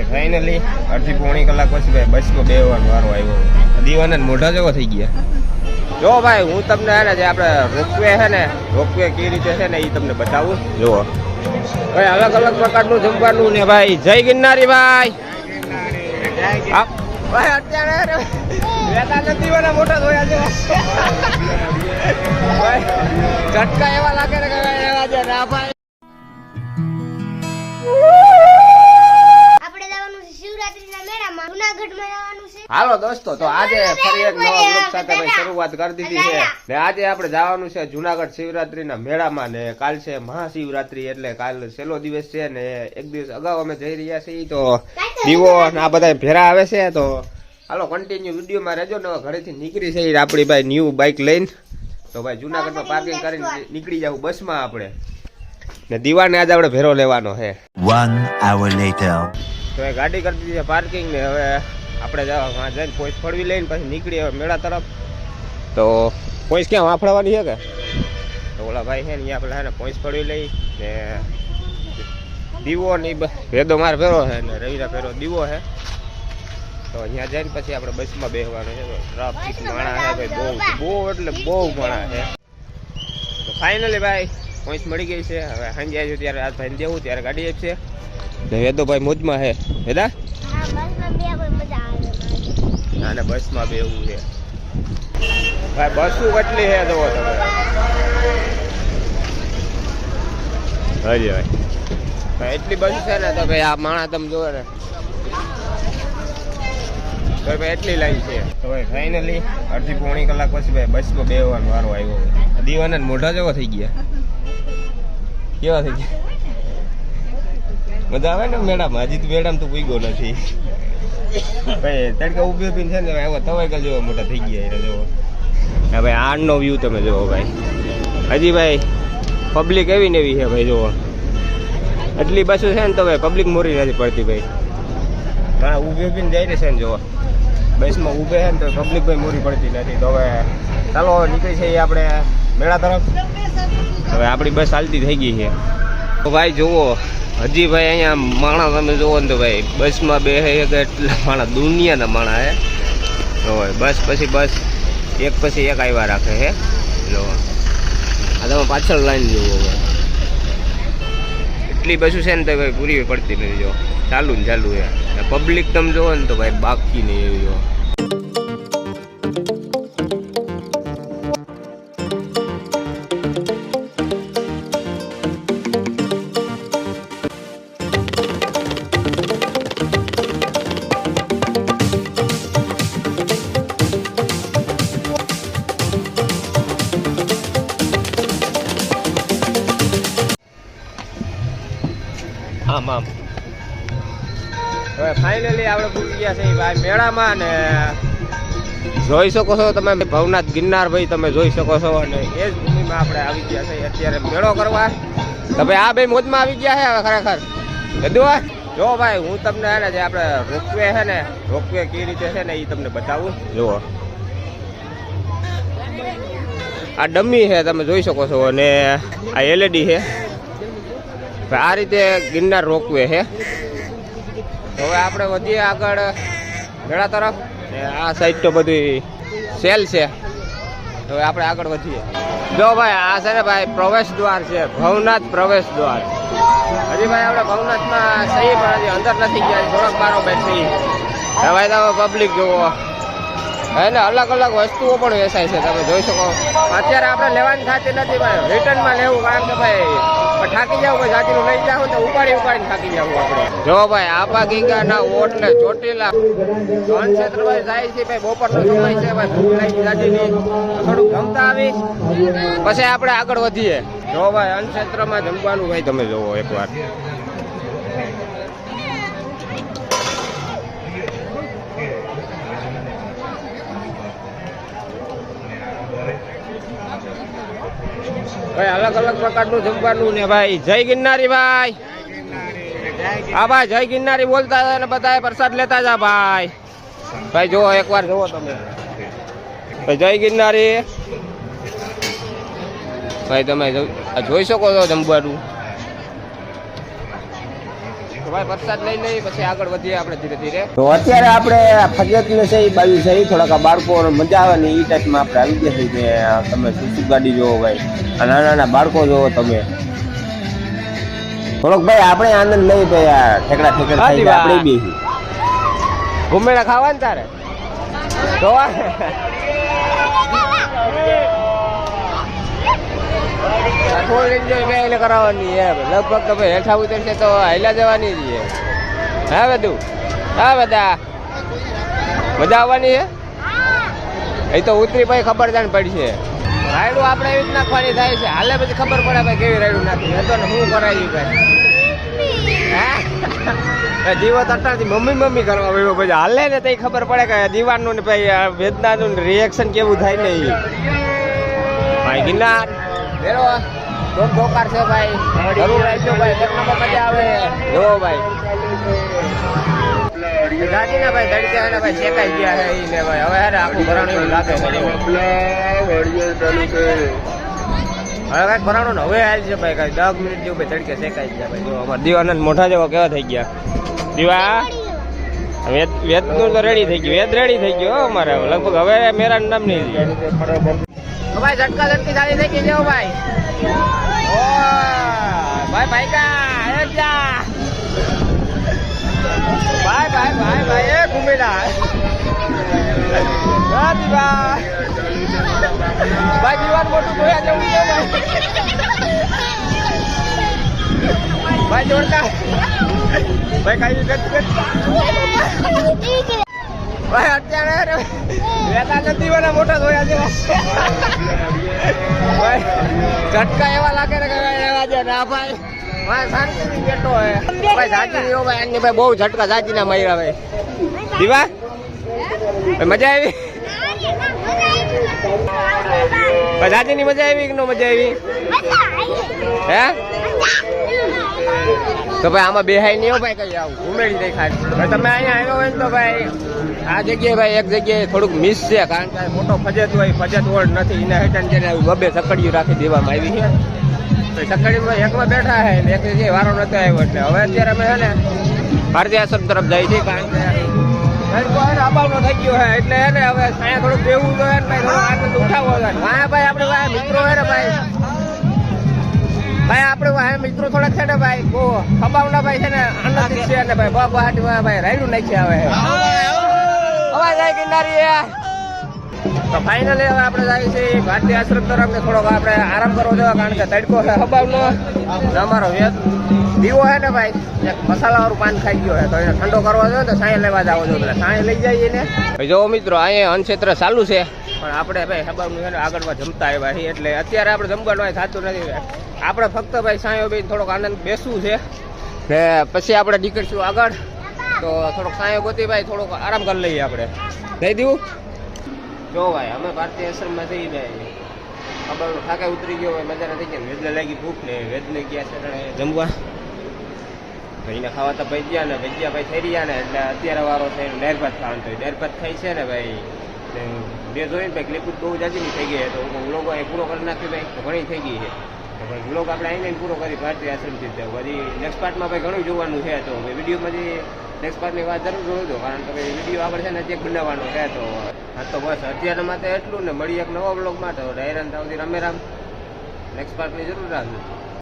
હવે ફાઇનલી અડધી પોણી કલાક પછી ભાઈ બસમાં વાર વારો આવ્યો. દીવાને મોઢા જેવો થઈ ગયા. જો ભાઈ, હું તમને હે ને જે આપણે રોપવે છે ને, રોપવે કઈ રીતે છે ને એ તમને બતાવું. જુઓ. ભાઈ, અલગ અલગ પ્રકારનું જમવાનું ને ભાઈ, જય ગિરનારી ભાઈ. ભાઈ ભાઈ એવા લાગે ને એવા છે ના ભાઈ. હાલો દોસ્તો તો આજે ફરી એક નવા ગ્રુપ સાથે ભાઈ શરૂઆત કરી દીધી છે. ને આજે આપણે જવાનું છે જુનાગઢ શિવરાત્રીના મેળામાં ને કાલ છે મહાશિવરાત્રી એટલે કાલ છેલ્લો દિવસ છે ને એક દિવસ અગાઉ અમે જઈ રહ્યા છીએ તો દીવો ને આ બધા ભેરા આવે છે તો હાલો કન્ટિન્યુ વિડીયોમાં રહેજો ને ઘરે ઘરેથી નીકળી છે આપણી ભાઈ ન્યૂ બાઇક લઈને. તો ભાઈ જુનાગઢમાં પાર્કિંગ કરીને નીકળી જાવ બસમાં આપણે. ને દીવાને આજે આપણે ભેરો લેવાનો છે. One hour later. તો એ ગાડી કરી દીધી છે પાર્કિંગ ને હવે આપણે જઈને પોઈસ ફળવી લઈને પછી નીકળી હવે મેળા તરફ. તો પોઈસ ક્યાં વાફડવાની છે કે? તો ઓલા ભાઈ છે ને અહીંયા આપણે છે ને પોઈસ ફળવી લઈ ને દીવો ને ભેદો માર ફેરો છે ને રવિરા ફેરો દીવો છે. તો અહીંયા જઈને પછી આપણે બસમાં બેસવાનું છે. ટ્રાફિક માણા છે ભાઈ, બહુ બહુ એટલે બહુ માણા છે. તો ફાઇનલી ભાઈ પોઈન્ટ મળી ગઈ છે. હવે સાંજે આવ્યું ત્યારે આ ભાઈને દેવું ત્યારે ગાડી આપશે ને વેદોભાઈ મોજમાં છે વેદા ના બસમાં બે બેવું છે. ભાઈ બસો કેટલી છે જોવો તમે. હજી ભાઈ. ભાઈ એટલી બસ છે ને તો ભાઈ આ માણા તમે જોવે ને. તો ભાઈ એટલી લાઈન છે. તો ભાઈ ફાઇનલી અડધી પોણી કલાક પછી ભાઈ બસમાં બેવાનો વારો આવ્યો. દીવાના મોઢા જેવો થઈ ગયા. કેવા થઈ ગયા? મજા આવે ને મેડમ? હજી તો મેડમ તો પૂગ્યો નથી. ભાઈ તડકા ઊભી ઊભી છે ને આવા તવાઈ જેવા મોટા થઈ ગયા એટલે જોવો હા, ભાઈ આનો વ્યૂ તમે જોવો ભાઈ. હજી ભાઈ પબ્લિક એવી ને એવી છે, ભાઈ જોવો એટલી બસો છે ને તો ભાઈ પબ્લિક મોરી નથી પડતી, ભાઈ. ઘણા ઊભી ઊભીને જાય છે ને જોવો બસમાં ઊભે છે ને તો પબ્લિક ભાઈ મોરી પડતી નથી. તો હવે, ચાલો હવે નીકળી છે આપણે મેળા તરફ. હવે આપણી બસ ચાલતી થઈ ગઈ છે. ભાઈ જુઓ, હજી ભાઈ અહીંયા માણસ તમે જુઓ ને તો ભાઈ બસમાં બે એટલા માણસ દુનિયાના માણસ હે. તો બસ પછી બસ, એક પછી એક આવ્યા રાખે હે. જો આ તમે પાછળ લાઈન જુઓ ભાઈ એટલી બસો છે ને તો ભાઈ પૂરી પડતી નથી જો. ચાલુ ને ચાલુ એ પબ્લિક તમે જુઓ ને તો ભાઈ બાકી નહીં એવી જો. આમ આમ. હવે ફાઇનલી આપણે પૂરી ગયા છે ભાઈ મેળામાં ને જોઈ શકો છો તમે ભવનાથ ગિરનાર ભાઈ તમે જોઈ શકો છો અને એ જ ભૂમિમાં આપણે આવી ગયા છે. અત્યારે મેળો કરવા. તો ભાઈ આ ભાઈ મોજમાં આવી ગયા છે હવે ખરેખર. બધું જો ભાઈ, હું તમને હે ને જે આપણે રોપવે છે ને, રોપવે કેવી રીતે છે ને એ તમને બતાવું. જુઓ. આ ડમ્મી છે, તમે જોઈ શકો છો. અને આ એલઈડી છે. ભાઈ આ રીતે ગિરનાર રોકવે છે. હવે આપણે વધીએ આગળ મેળા તરફ. ને આ સાઈડ તો બધી સેલ છે. હવે આપણે આગળ વધીએ. જો ભાઈ, આ છે ને ભાઈ, પ્રવેશ દ્વાર છે. ભવનાથ પ્રવેશ દ્વાર. હજી ભાઈ, આપણે ભવનાથમાં સહી પણ હજી અંદર નથી ગયા. થોડોક બારો બેસી હવે તમે પબ્લિક જુઓ એને અલગ અલગ વસ્તુઓ પણ વેચાય છે. તમે જોઈ શકો. અત્યારે આપણે લેવાની થતી નથી, ભાઈ. રિટર્નમાં લેવું, કારણ કે ભાઈ ઠાકી જાવ કોઈ જાતિનું લઈ જાવ તો ઉપાડી ઉપાડીને થાકી જાવ જો ભાઈ, આપા ગીગાના ઓટ ને ચોટીલા પછી આપણે આગળ વધીએ. જો ભાઈ, અન્ન ક્ષેત્રમાં જમવાનું ભાઈ તમે જોવો એકવાર. ભાઈ અલગ અલગ પ્રકારનું જમવાનું ને ભાઈ? જય ગિરનારી ભાઈ. હા ભાઈ, જય ગિરનારી બોલતા હતા ને બધા પ્રસાદ લેતા જા ભાઈ. ભાઈ, જુઓ એકવાર જુઓ તમે. ભાઈ, જય ગિરનારી. ભાઈ, તમે જો- જોઈ શકો છો જમવાનું? ભાઈ પ્રસાદ લઈ લઈ પછી આગળ વધીએ આપણે ધીરે ધીરે. તો અત્યારે આપણે ફરિયાદ છે એ બાજુ છે એ થોડાક આ બાળકો મજા આવે ને એ ટાઈપમાં આપણે આવી ગયા છે કે તમે સુસુ ગાડી જોવો ભાઈ આ નાના નાના બાળકો જોવો તમે. થોડોક ભાઈ આપણે આનંદ લઈ ભાઈ આ ઠેકડા ઠેકડા થઈ આપણે બી ઘુમેડા ખાવા ને તારે? જોવા? ફૂલ એન્જોય મેં કરાવવાની એમ. લગભગ તમે હેઠા ઉતરશે તો હાઈલા જવાની છે હા બધું? હા બધા? મજા આવવાની છે એ તો ઉતરી પછી ખબર જાણ પડશે. રાયડું આપણે એવી જ નાખવાની થાય છે. હાલે પછી ખબર પડે ભાઈ કેવી રાયડું નાખી. હતો ને હું કરાયું ભાઈ? હા? જીવો તટાથી મમ્મી મમ્મી કરવા આવ્યો પછી. હાલે ને તઈ ખબર પડે કે દીવાનું ને ભાઈ વેદનાનું રિએક્શન કેવું થાય ને ઈ. ભાઈ ગિરનાર. બેરો દોઢ ધોકાર છે ભાઈ. જરૂર આવજો ભાઈ. એક નંબર મજા આવે. જો ભાઈ. દાદી ને ભાઈ તડકે ને ભાઈ શેકાઈ ગયા છે ઈ ને ભાઈ. હવે આખું ભરાણું એવું લાગે હવે ભરાણું હવે હાલ છે ભાઈ. કઈ દસ મિનિટ જેવું ભાઈ તડકે શેકાઈ ગયા ભાઈ. જો અમારા દીવાનંદ મોઢા જેવા કેવા થઈ ગયા. દીવા? વેદ વેદનું તો રેડી થઈ ગયું. વેદ રેડી થઈ ગયો અમારે. લગભગ હવે મેરા નામ નહીં ભાઈ ઝટકા ઝટકી ચાલી થઈ ગઈ જેવો ભાઈ. ઓ ભાઈ ભાઈ કા અયોધ્યા ભાઈ ભાઈ ભાઈ ભાઈ, એ ઘૂમેલા. ભાઈ, દીવાન મોટું જોયા જેવું છે, ભાઈ. ભાઈ કઈ ભાઈ અત્યારે વેતા નથી વાળા મોટા છે ભાઈ ઝટકા એવા લાગે ને કે એવા છે ના ભાઈ ભાઈ શાંતિથી બેઠો હે. ભાઈ રહ્યો ભાઈ એની ભાઈ બહુ ઝટકા જાજી ના માર્યા ભાઈ. દીવા? મજા આવી? ભાઈ જાજી ની મજા આવી કે નો મજા આવી? હે? તો ભાઈ આમાં બેહાઈ નહીં ભાઈ કઈ આવું. ઉમેરી દઈ ખાલી તમે અહીંયા આવ્યો હોય ને તો ભાઈ, આ જગ્યાએ ભાઈ એક જગ્યાએ થોડુંક મિસ છે, કારણ કે મોટો ફજત હોય, ફજત ઓળ નથી. એના હેઠળ જેને બબે સકડીયું રાખી દેવામાં આવી છે. સકડીમાં એકમાં બેઠા છે ને એક જગ્યાએ વારો નથી આવ્યો એટલે હવે અત્યારે અમે છે ને ભારતીય આશ્રમ તરફ જાય છે. એટલે હવે અહીંયા થોડુંક બેવું જોઈએ ને ભાઈ થોડો આનંદ ઉઠાવવો આપણે મિત્રો છે ને ભાઈ ભાઈ આપણે વાહ મિત્રો થોડાક છે ને ભાઈ, બહુ ખબાવના ભાઈ છે ને આનંદ છે ને ભાઈ. બહુ હાટી વાહ ભાઈ રાયડું નાખી આવે. અવાજ આવી કિનારી તો ફાઇનલી હવે આપણે જાય છે ભારતીય આશ્રમ તરફ થોડોક આપણે આરામ કરવો જોઈએ, કારણ કે તડકો છે હબાવનો અમારો વેદ દીવો છે ને ભાઈ, એક મસાલાવાળું પાન ખાઈ ગયો છે. તો એને ઠંડો કરવા જોઈએ તો સાંય લેવા જાવ જોઈએ એટલે સાંય લઈ જઈએ ને. જો મિત્રો, અહીંયા અનક્ષેત્ર ચાલુ છે. પણ આપણે ભાઈ હબાવનું છે આગળમાં જમતા આવ્યા છીએ. એટલે અત્યારે આપણે જમવાનું થતું નથી. આપણે ફક્ત ભાઈ સાંયો બેન થોડોક આનંદ બેસવું છે. ને પછી આપણે નીકળશું આગળ. તો થોડોક સાંયો ગોતી ભાઈ થોડોક આરામ કરી લઈએ આપણે. દઈ દીવું. જો ભાઈ, અમે ભારતીય આશ્રમમાં થઈ ભાઈ ખબર થાકે ઉતરી ગયો હોય મજા નથી ગયા. વેદને લાગી ભૂખ ને, વેદને ગયા છે જમવા. ભાઈને ખાવા તો ભજીયા ને, ભજીયા ભાઈ થઈ રહ્યા ને, એટલે અત્યારે વારો છે ડાયર ભાત ખાવાનું તો ડાયર ભાત છે ને ભાઈ મેં જોઈને ભાઈ ક્લિપ બહુ જાજી થઈ ગઈ તો તો લોકો એ પૂરો કરી નાખ્યો ભાઈ. ઘણી થઈ ગઈ છે. તો વ્લોગ આપણે આવીને પૂરો કરી ભારતીય આશ્રમથી તો પછી નેક્સ્ટ પાર્ટમાં ભાઈ ઘણું જોવાનું છે તો વિડીયોમાંથી નેક્સ્ટ પાર્ટની વાત જરૂર જોજો, કારણ કે વીડિયો આગળ છે ને ચેક બનાવવાનો છે તો હા તો બસ અત્યારે માટે એટલું ને મળી એક નવો બ્લોગ માટે ડાયરન તાવથી રમે રામ. નેક્સ્ટ પાર્ટની જરૂર રાખજો.